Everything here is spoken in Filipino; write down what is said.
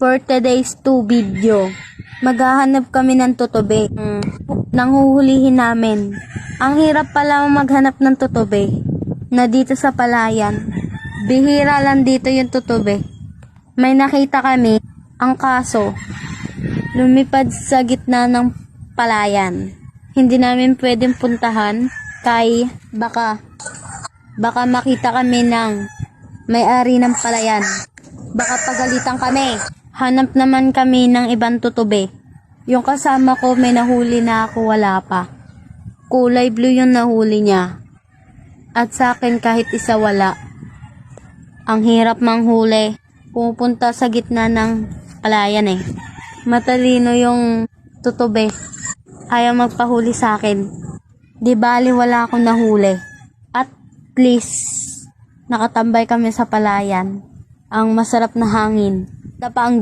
For today's two video, maghahanap kami ng tutobe. Mm, nang huhulihin namin. Ang hirap pala maghanap ng tutobe na dito sa palayan. Bihira lang dito yung tutobe. May nakita kami, ang kaso, lumipad sa gitna ng palayan. Hindi namin pwedeng puntahan kay baka baka makita kami ng may-ari ng palayan. Baka pagalitan kami. Hanap naman kami ng ibang tutubi. Yung kasama ko may nahuli na ako wala pa. Kulay blue yung nahuli niya. At sa akin kahit isa wala. Ang hirap manghuli. Pupunta sa gitna ng palayan eh. Matalino yung tutubi. Ayaw magpahuli sa akin. Di bali wala akong nahuli. At least, nakatambay kami sa palayan. Ang masarap na hangin. Dapa ang.